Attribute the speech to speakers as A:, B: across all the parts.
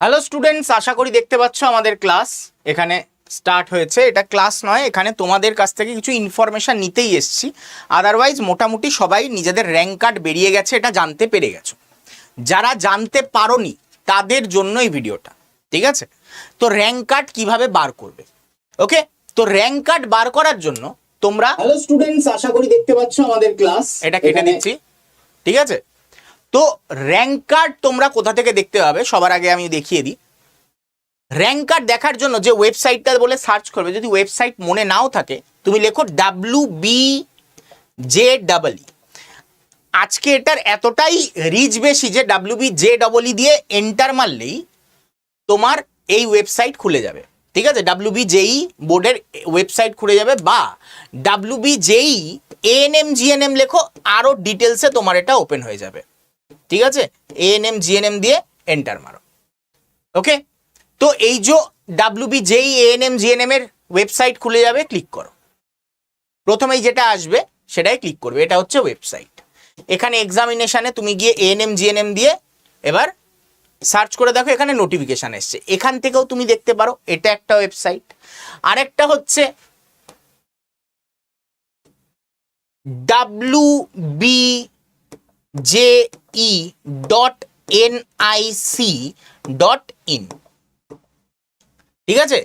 A: Hello students আশা করি দেখতে পাচ্ছ আমাদের ক্লাস এখানে স্টার্ট হয়েছে। এটা ক্লাস নয়। এখানে তোমাদের কাছ থেকে কিছু ইনফরমেশন নিতেই এসছি। আদারওয়াইজ মোটামুটি সবাই নিজেদের র্যাঙ্ক কার্ড বেরিয়ে গেছে। এটা জানতে পেরে গেছো। যারা জানতে পারোনি তাদের জন্য এই ভিডিওটা। ঠিক আছে? তো র্যাঙ্ক কার্ড কীভাবে বার করবে? ওকে তো র্যাঙ্ক কার্ড বার করার জন্য তোমরা
B: হ্যালো স্টুডেন্টস আশা করি দেখতে পাচ্ছ আমাদের ক্লাস
A: এটা কেটে দিচ্ছি। ঠিক আছে? তো র্যাঙ্ক কার্ড তোমরা কোথা থেকে দেখতে পাবে? সবার আগে আমি দেখিয়ে দিই। র্যাঙ্ক কার্ড দেখার জন্য যে ওয়েবসাইটটা বলে সার্চ করবে, যদি ওয়েবসাইট মনে নাও থাকে, তুমি লেখো W B J double E. আজকে এটার এতটাই রিচ বেশি যে W B J double E দিয়ে এন্টার মারলেই তোমার এই ওয়েবসাইট খুলে যাবে। ঠিক আছে? ডাব্লু বি জেই বোর্ডের ওয়েবসাইট খুলে যাবে বা W B J E ANM GNM লেখো আরও ডিটেলসে তোমার এটা ওপেন হয়ে যাবে। ঠিক আছে? এএনএম জিএনএম দিয়ে এন্টার মারো। ওকে তো এই যে W B J E ANM GNM এর ওয়েবসাইট খুলে যাবে ক্লিক করো। প্রথমেই যেটা আসবে, সেটাই ক্লিক করবে। এটা হচ্ছে ওয়েবসাইট এখানে এক্সামিনেশানে তুমি গিয়ে এএনএম জিএনএম দিয়ে এবার সার্চ করে দেখো, এখানে নোটিফিকেশান এসছে। এখান থেকেও তুমি দেখতে পারো, এটা একটা ওয়েবসাইট আরেকটা হচ্ছে W B J E dot N I C dot in ঠিক আছে?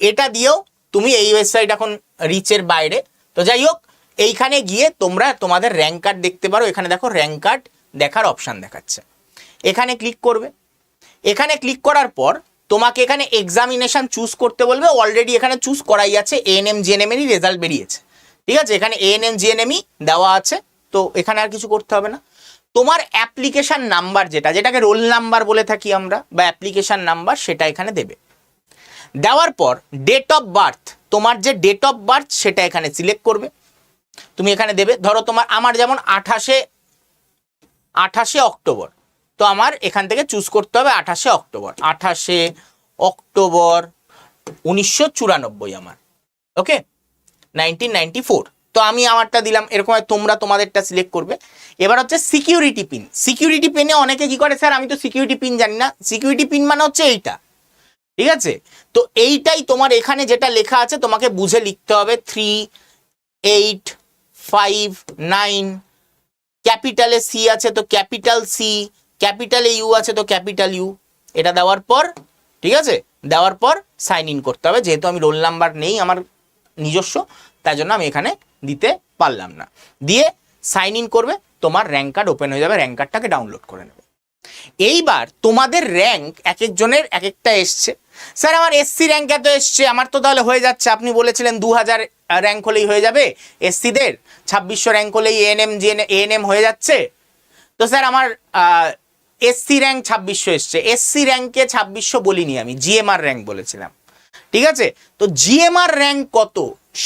A: এটা দিয়েও তুমি এই ওয়েবসাইট এখন রিচের বাইরে। তো যাই হোক, এইখানে গিয়ে তোমরা তোমাদের র্যাঙ্ক কার্ড দেখতে পারো। এখানে দেখো র্যাঙ্ক কার্ড দেখার অপশান দেখাচ্ছে। এখানে ক্লিক করবে। এখানে ক্লিক করার পর তোমাকে এখানে এক্সামিনেশন চুজ করতে বলবে। অলরেডি এখানে চুজ করাই আছে। এএনএম জিএনএম এরই রেজাল্ট বেরিয়েছে। ঠিক আছে? এখানে এএনএম জিএনএমই দেওয়া আছে। তো এখানে আর কিছু করতে হবে না। তোমার অ্যাপ্লিকেশান নাম্বার যেটা, যেটাকে রোল নাম্বার বলে থাকি আমরা, বা অ্যাপ্লিকেশান নাম্বার সেটা এখানে দেবে। দেওয়ার পর ডেট অফ বার্থ তোমার যে ডেট অফ বার্থ সেটা এখানে সিলেক্ট করবে। তুমি এখানে দেবে, ধরো তোমার, আমার যেমন আঠাশে আঠাশে অক্টোবর, তো আমার এখান থেকে চুজ করতে হবে আঠাশে অক্টোবর। আঠাশে অক্টোবর উনিশশো চুরানব্বই আমার ওকে নাইনটিন নাইনটি ফোর তো আমি আমারটা দিলাম, এরকম তোমরা তোমাদেরটা সিলেক্ট করবে। এবার হচ্ছে সিকিউরিটি পিন সিকিউরিটি পিনে অনেকে কি করে, স্যার, আমি তো সিকিউরিটি পিন জানি না। সিকিউরিটি পিন মানে হচ্ছে এইটা। ঠিক আছে? তো এইটাই তোমার এখানে যেটা লেখা আছে, তোমাকে বুঝে লিখতে হবে। থ্রি এইট ফাইভ নাইন ক্যাপিটালে সি আছে তো ক্যাপিটাল সি ক্যাপিটালে ইউ আছে তো ক্যাপিটাল ইউ এটা দেওয়ার পর, ঠিক আছে? দেওয়ার পর সাইন ইন করতে হবে। যেহেতু আমি রোল নাম্বার নেই, আমার নিজস্ব, তাই জন্য আমি এখানে দিতে পারলাম না। দিয়ে সাইন ইন করবে, তোমার র্যাঙ্ক কার্ড ওপেন হয়ে যাবে র্যাঙ্ক কার্ডটাকে ডাউনলোড করে নেবে। এইবার তোমাদের র্যাঙ্ক এক একজনের এক একটা এসছে। স্যার, আমার এসসি র্যাঙ্ক এত এসছে, আমার তো তাহলে হয়ে যাচ্ছে। আপনি বলেছিলেন দু হাজার র্যাঙ্ক হলেই হয়ে যাবে এসসিদের ছাব্বিশশো র্যাঙ্ক হলেই এএনএম জিএন এএনএম হয়ে যাচ্ছে। তো স্যার, আমার এসসি র্যাঙ্ক ছাব্বিশশো এসছে। এসসি র্যাঙ্কে ছাব্বিশশো বলিনি আমি জিএমআর র্যাঙ্ক বলেছিলাম। ঠিক আছে? তো জিএমআর র্যাঙ্ক কত?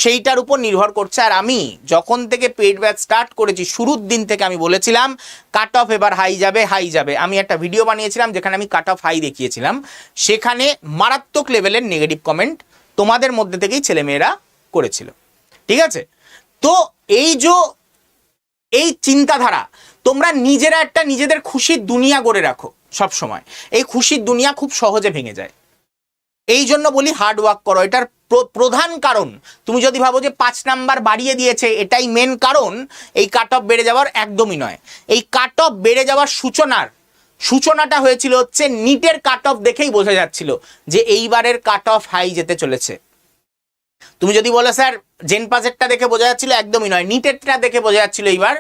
A: সেইটার উপর নির্ভর করছে। আর আমি যখন থেকে পেড ব্যাচ স্টার্ট করেছি, শুরুর দিন থেকে আমি বলেছিলাম কাট অফ এবার হাই যাবে হাই যাবে। আমি একটা ভিডিও বানিয়েছিলাম, যেখানে আমি কাট অফ হাই দেখিয়েছিলাম। সেখানে মারাত্মক লেভেলের নেগেটিভ কমেন্ট তোমাদের মধ্যে থেকেই ছেলেমেয়েরা করেছিল। ঠিক আছে? তো এই যে, এই চিন্তাধারা, তোমরা নিজেরা একটা নিজেদের খুশির দুনিয়া গড়ে রাখো সব সময় এই খুশির দুনিয়া খুব সহজে ভেঙে যায়। এই জন্য বলি হার্ড ওয়ার্ক করো। এটার প্রধান কারণ, তুমি যদি ভাবো যে পাঁচ নাম্বার বাড়িয়ে দিয়েছে, এটাই মেন কারণ, এই কাট অফ বেড়ে যাওয়ার একদমই নয়। এই কাট অফ বেড়ে যাওয়ার সূচনার, সূচনাটা হয়েছিল হচ্ছে নিটের কাট অফ দেখেই বোঝা যাচ্ছিল যে এইবারের কাট অফ হাই যেতে চলেছে। তুমি যদি বলো, স্যার জেন পাসেরটা দেখে বোঝা যাচ্ছিল একদমই নয়, নিটেরটা দেখে বোঝা যাচ্ছিল এইবার,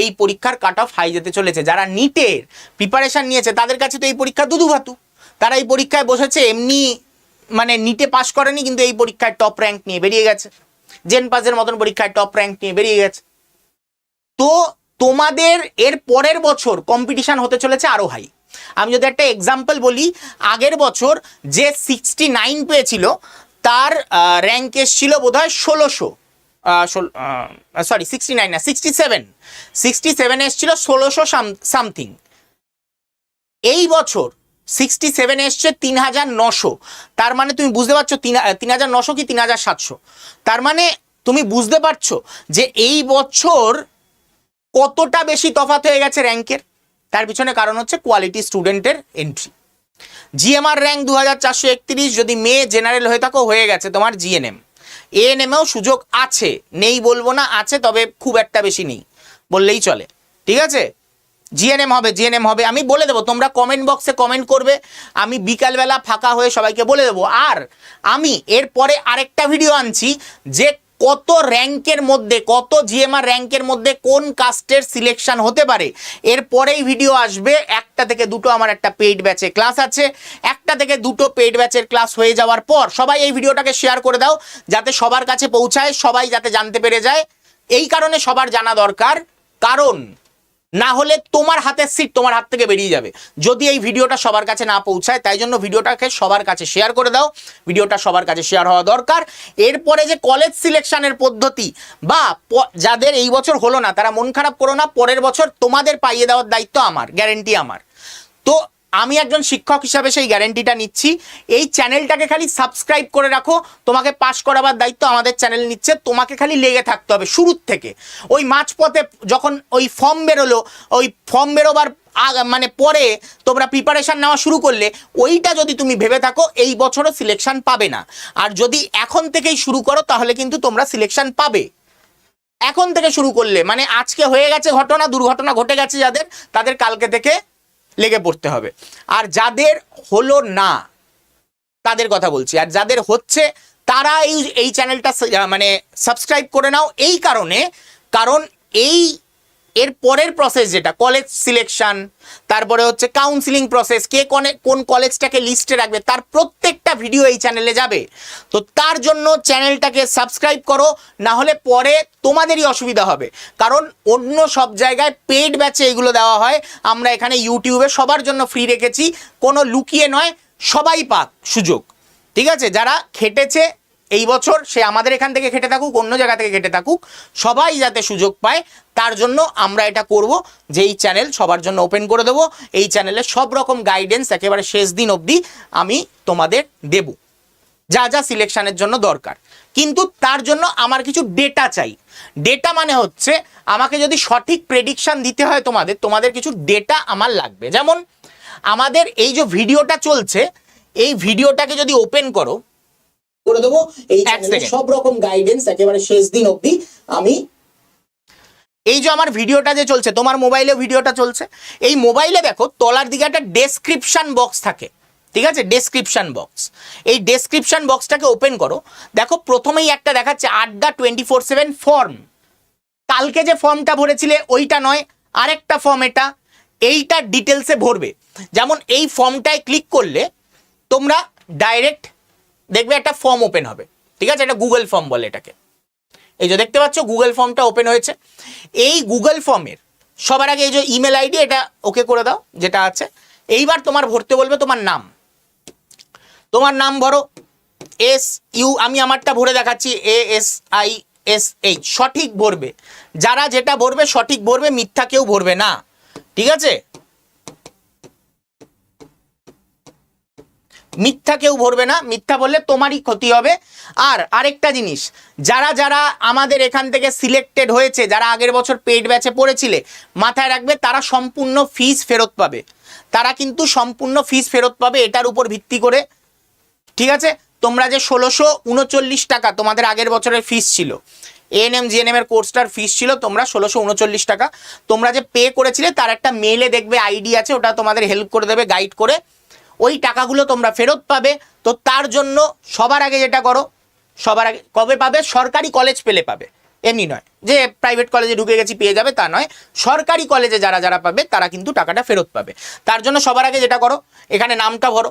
A: এই পরীক্ষার কাট অফ হাই যেতে চলেছে। যারা নিটের প্রিপারেশান নিয়েছে, তাদের কাছে তো এই পরীক্ষা দুধু ভাতু। তারা এই পরীক্ষায় বসেছে, এমনি মানে নিটে পাস করেনি, কিন্তু এই পরীক্ষায় টপ র্যাঙ্ক নিয়ে বেরিয়ে গেছে। জেন পাসের মতন পরীক্ষায় টপ র্যাঙ্ক নিয়ে বেরিয়ে গেছে। তো তোমাদের এর পরের বছর কম্পিটিশন হতে চলেছে আরও হাই আমি যদি একটা এক্সাম্পল বলি, আগের বছর যে সিক্সটি নাইন পেয়েছিল, তার র্যাঙ্ক এসছিল বোধ হয় ষোলোশো সরি সিক্সটি নাইন না সিক্সটি সেভেন সিক্সটি সেভেন এসছিল ষোলোশো সামথিং এই বছর সিক্সটি সেভেন এসছে তিন হাজার নশো। তার মানে তুমি বুঝতে পারছ তিন তিন হাজার নশো কি তিন হাজার সাতশো? তার মানে তুমি বুঝতে পারছ যে এই বছর কতটা বেশি তফাৎ হয়ে গেছে র্যাঙ্কের? তার পিছনে কারণ হচ্ছে কোয়ালিটি স্টুডেন্টের এন্ট্রি জিএমআর র্যাঙ্ক দু হাজার চারশো একত্রিশ, যদি মে জেনারেল হয়ে থাকো, হয়ে গেছে তোমার জিএনএম এএনএমেও সুযোগ আছে, নেই বলব না, আছে, তবে খুব একটা বেশি নেই, বললেই চলে, ঠিক আছে? জিএনএম হবে জিএনএম হবে। আমি বলে দেবো, তোমরা কমেন্ট বক্সে কমেন্ট করবে। আমি বিকালবেলা ফাঁকা হয়ে সবাইকে বলে দেবো। আর আমি এরপরে আরেকটা ভিডিও আনছি যে কত র্যাঙ্কের মধ্যে, কত জিএমআর র্যাঙ্কের মধ্যে কোন কাস্টের সিলেকশন হতে পারে। এরপরেই ভিডিও আসবে। একটা থেকে দুটো আমার একটা পেইড ব্যাচে ক্লাস আছে। একটা থেকে দুটো পেইড ব্যাচের ক্লাস হয়ে যাওয়ার পর সবাই এই ভিডিওটাকে শেয়ার করে দাও, যাতে সবার কাছে পৌঁছায়, সবাই যাতে জানতে পেরে যায়। এই কারণে সবার জানা দরকার। কারণ না হলে তোমার হাতের সিট তোমার হাত থেকে বেরিয়ে যাবে। যদি এই ভিডিওটা সবার কাছে না পৌঁছায়, তাই জন্য ভিডিওটাকে সবার কাছে শেয়ার করে দাও। ভিডিওটা সবার কাছে শেয়ার হওয়া দরকার। এরপরে যে কলেজ সিলেকশনের পদ্ধতি, বা যাদের এই বছর হলো না, তারা মন খারাপ করো না, পরের বছর তোমাদের পাইয়ে দেওয়ার দায়িত্ব আমার গ্যারেন্টি আমার। তো আমি একজন শিক্ষক হিসাবে সেই গ্যারেন্টিটা নিচ্ছি। এই চ্যানেলটাকে খালি সাবস্ক্রাইব করে রাখো। তোমাকে পাস করাবার দায়িত্ব আমাদের চ্যানেল নিচ্ছে। তোমাকে খালি লেগে থাকতে হবে শুরুর থেকে। ওই মাঝপথে যখন ওই ফর্ম বেরোলো, ওই ফর্ম বেরোবার মানে পরে তোমরা প্রিপারেশান নেওয়া শুরু করলে, ওইটা যদি তুমি ভেবে থাকো, এই বছরও সিলেকশান পাবে না। আর যদি এখন থেকেই শুরু করো, তাহলে কিন্তু তোমরা সিলেকশান পাবে। এখন থেকে শুরু করলে মানে আজকে হয়ে গেছে ঘটনা, দুর্ঘটনা ঘটে গেছে যাদের, তাদের কালকে থেকে লেগে পড়তে হবে। আর যাদের হলো না, তাদের কথা বলছি। আর যাদের হচ্ছে, তারা এই এই চ্যানেলটা মানে সাবস্ক্রাইব করে নাও। এই কারণে, কারণ এই এর পরের প্রসেস যেটা কলেজ সিলেকশন তারপরে হচ্ছে কাউন্সিলিং প্রসেস কে কোনে, কোন কলেজটাকে লিস্টে রাখবে, তার প্রত্যেকটা ভিডিও এই চ্যানেলে যাবে। তো তার জন্য চ্যানেলটাকে সাবস্ক্রাইব করো, না হলে পরে তোমাদেরই অসুবিধা হবে। কারণ অন্য সব জায়গায় পেড ব্যাচে এগুলো দেওয়া হয়। আমরা এখানে ইউটিউবে সবার জন্য ফ্রি রেখেছি। কোনো লুকিয়ে নয়, সবাই পাক সুযোগ। ঠিক আছে? যারা খেটেছে এই বছর সে আমাদের এখান থেকে খেটে থাকুক, অন্য জায়গা থেকে খেটে থাকুক, সবাই যাতে সুযোগ পায়, তার জন্য আমরা এটা করব, যে এই চ্যানেল সবার জন্য ওপেন করে দেবো, এই চ্যানেলে সব রকম গাইডেন্স একেবারে শেষ দিন অবধি আমি তোমাদের দেব। যা যা সিলেকশনের জন্য দরকার। কিন্তু তার জন্য আমার কিছু ডেটা চাই। ডেটা মানে হচ্ছে, আমাকে যদি সঠিক প্রেডিকশান দিতে হয় তোমাদের তোমাদের কিছু ডেটা আমার লাগবে। যেমন, আমাদের এই যে ভিডিওটা চলছে, এই ভিডিওটাকে যদি ওপেন করো
B: করে দেবো। এই চ্যানেলে সব রকম গাইডেন্স একেবারে শেষ দিন অবধি আমি
A: এই যে আমার ভিডিওটা যে চলছে তোমার মোবাইলে ভিডিওটা চলছে। এই মোবাইলে দেখো তলার দিকে একটা ডেসক্রিপশন বক্স থাকে। ঠিক আছে? ডেসক্রিপশন বক্স এই ডেসক্রিপশন বক্সটাকে ওপেন করো। দেখো প্রথমেই একটা দেখাচ্ছে আড্ডা টোয়েন্টি ফোর সেভেন ফর্ম কালকে যে ফর্মটা ভরেছিলে ওইটা নয়। আরেকটা ফর্ম এটা। এইটা ডিটেলসে ভরবে। যেমন এই ফর্মটায় ক্লিক করলে তোমরা ডাইরেক্ট দেখবে একটা ফর্ম ওপেন হবে, ঠিক আছে? এটা গুগল ফর্ম বলে এটাকে। এই যে দেখতে পাচ্ছ গুগল ফর্মটা ওপেন হয়েছে। এই গুগল ফর্মের সবার আগে এই যে ইমেল আইডি এটা ওকে করে দাও, যেটা আছে। এইবার তোমার ভরতে বলবে তোমার নাম। তোমার নাম ভরো এস ইউ আমি আমারটা ভরে দেখাচ্ছি A S I S H সঠিক ভরবে। যারা যেটা ভরবে সঠিক ভরবে, মিথ্যা কেউ ভরবে না, ঠিক আছে? মিথ্যা কেউ ভরবে না, মিথ্যা বললে তোমারই ক্ষতি হবে। আর আরেকটা জিনিস, যারা যারা আমাদের এখান থেকে সিলেক্টেড হয়েছে, যারা আগের বছর পেড ব্যাচে পড়েছিলে, মাথায় রাখবে তারা সম্পূর্ণ ফিস ফেরত পাবে। তারা কিন্তু সম্পূর্ণ ফিস ফেরত পাবে এটার উপর ভিত্তি করে। ঠিক আছে? তোমরা যে ষোলোশো উনচল্লিশ টাকা তোমাদের আগের বছরের ফিস ছিল এএনএম জিএনএম এর কোর্সটার ফিস ছিল, তোমরা ষোলোশো উনচল্লিশ টাকা। তোমরা যে পে করেছিলে, তার একটা মেলে দেখবে আইডি আছে, ওটা তোমাদের হেল্প করে দেবে গাইড করে। ওই টাকাগুলো তোমরা ফেরত পাবে। তো তার জন্য সবার আগে যেটা করো, সবার আগে কবে পাবে? সরকারি কলেজ পেলে পাবে। এমনি নয়। যে প্রাইভেট কলেজে ঢুকে গেছি, পেয়ে যাবে তা নয়। সরকারি কলেজে যারা যারা পাবে, তারা কিন্তু টাকাটা ফেরত পাবে। তার জন্য সবার আগে যেটা করো, এখানে নামটা ভরো।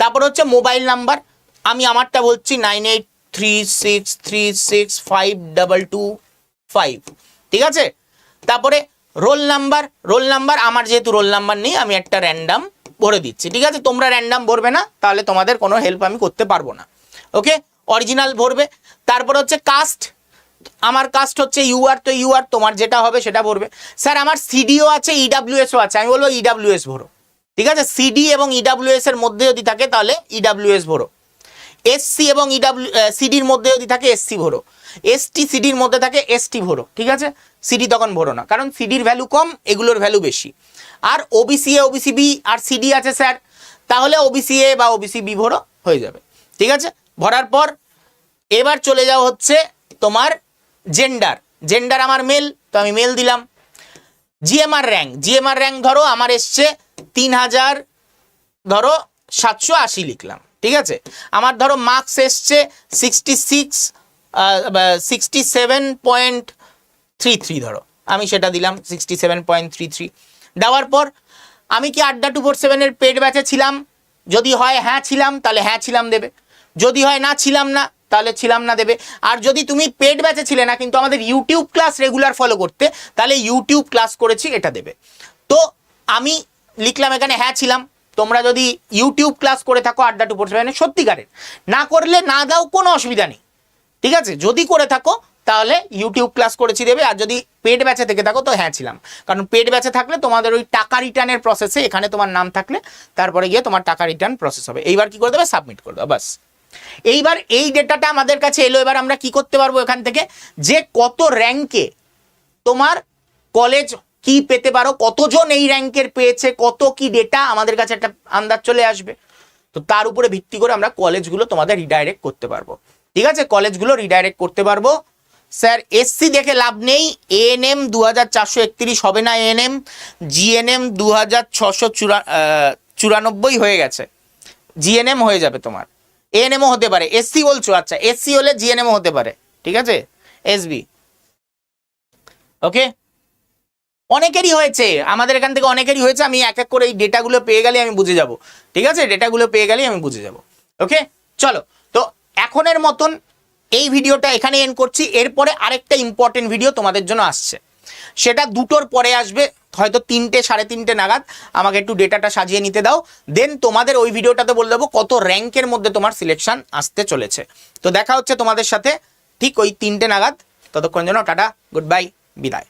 A: তারপর হচ্ছে মোবাইল নাম্বার আমি আমারটা বলছি nine eight three six three six five double two five ঠিক আছে? তারপরে রোল নাম্বার রোল নাম্বার আমার যেহেতু রোল নাম্বার নেই, আমি একটা র্যান্ডাম ভরে দিচ্ছি। ঠিক আছে? তোমরা র্যান্ডাম ভরবে না, তাহলে তোমাদের কোনো হেল্প আমি করতে পারব না। ওকে অরিজিনাল ভরবে। তারপর হচ্ছে কাস্ট আমার কাস্ট হচ্ছে ইউআর তো ইউআর তোমার যেটা হবে সেটা ভরবে। স্যার আমার সিডিও আছে ইডাব্লিউএসও আছে। আমি বলব ইডাব্লিউএস ভরো। ঠিক আছে? সিডি এবং ইডাব্লিউএস এর মধ্যে যদি থাকে, তাহলে ইডাব্লিউএস ভরো। এসসি এবং ইডাব্লিউ সিডির মধ্যে যদি থাকে এসসি ভরো। এসটি সিডির মধ্যে থাকে এসটি ভরো। ঠিক আছে? সিডি তখন ভরো না। কারণ সিডির ভ্যালু কম, এগুলোর ভ্যালু বেশি। আর ওবিসি এ ওবিসি বি আর সিডি আছে স্যার। তাহলে ওবিসি এ বা ওবিসি বি ভরো, হয়ে যাবে। ঠিক আছে? ভরার পর এবার চলে যাও হচ্ছে তোমার জেন্ডার জেন্ডার আমার মেল তো আমি মেল দিলাম। জিএমআর র্যাঙ্ক জিএমআর র্যাঙ্ক ধরো, আমার এসছে তিন হাজার, ধরো সাতশো আশি লিখলাম। ঠিক আছে? আমার ধরো মার্কস এসছে sixty six sixty seven point three three ধরো। আমি সেটা দিলাম sixty seven point three three দেওয়ার পর আমি কি আড্ডা টু ফোর সেভেনের পেড ব্যাচে ছিলাম? যদি হয় হ্যাঁ ছিলাম, তাহলে হ্যাঁ ছিলাম দেবে। যদি হয় না ছিলাম না, তাহলে ছিলাম না দেবে। আর যদি তুমি পেড ব্যাচে ছিলে না, কিন্তু আমাদের ইউটিউব ক্লাস রেগুলার ফলো করতে, তাহলে ইউটিউব ক্লাস করেছি, এটা দেবে। তো আমি লিখলাম এখানে হ্যাঁ ছিলাম। তোমরা যদি ইউটিউব ক্লাস করে থাকো আড্ডা টু ফোর সেভেনের, সত্যিকারের। না করলে না দাও, কোনো অসুবিধা নেই। ঠিক আছে? যদি করে থাকো তাহলে ইউটিউব ক্লাস করেছি দেবে। আর যদি পেড ব্যাচে থেকে থাকো, তো হ্যাঁ ছিলাম। কারণ পেড ব্যাচে থাকলে তোমাদের ওই টাকা রিটার্নের প্রসেসে এখানে তোমার নাম থাকলে তারপরে গিয়ে তোমার টাকা রিটার্ন প্রসেস হবে। এইবার কি করে দেবে? সাবমিট করে দেবে, বাস। এইবার এই ডেটাটা আমাদের কাছে এলো। এবার আমরা কি করতে পারব এখান থেকে? যে কত র্যাঙ্কে তোমার কলেজ কি পেতে পারো, কতজন এই র্যাঙ্কের পেয়েছে, কত কি ডেটা আমাদের কাছে একটা আন্দাজ চলে আসবে। তো তার উপরে ভিত্তি করে আমরা কলেজগুলো তোমাদের রিডাইরেক্ট করতে পারব। ঠিক আছে? কলেজগুলো রিডাইরেক্ট করতে পারব। স্যার এসসি দেখে লাভ নেই। এএনএম দু হাজার চারশো একত্রিশ হবে না এএনএম জিএনএম দু হাজার ছশো চুরা চুরানব্বই হয়ে গেছে। জিএনএম হয়ে যাবে তোমার। এএনএমও হতে পারে। এসসি বলছো আচ্ছা। এসসি হলে জিএনএমও হতে পারে। ঠিক আছে? এসবি ওকে অনেকেরই হয়েছে। আমাদের এখান থেকে অনেকেরই হয়েছে। আমি এক এক করে এই ডেটাগুলো পেয়ে গেলে আমি বুঝে যাব। ঠিক আছে? ডেটাগুলো পেয়ে গেলেই আমি বুঝে যাব। ওকে চলো। তো এখনের মতন এই ভিডিওটা এখানে এন্ড করছি। এরপরে আরেকটা ইম্পর্টেন্ট ভিডিও তোমাদের জন্য আসছে। সেটা দুটোর পরে আসবে, হয়তো তিনটে, সাড়ে তিনটে নাগাদ। আমাকে একটু ডেটাটা সাজিয়ে নিতে দাও। দেন তোমাদের ওই ভিডিওটাতে বলে দেবো কত র্যাঙ্কের মধ্যে তোমার সিলেকশন আসতে চলেছে। তো দেখা হচ্ছে তোমাদের সাথে ঠিক ওই তিনটে নাগাদ। ততক্ষণ জন্য টাটা গুড বাই বিদায়।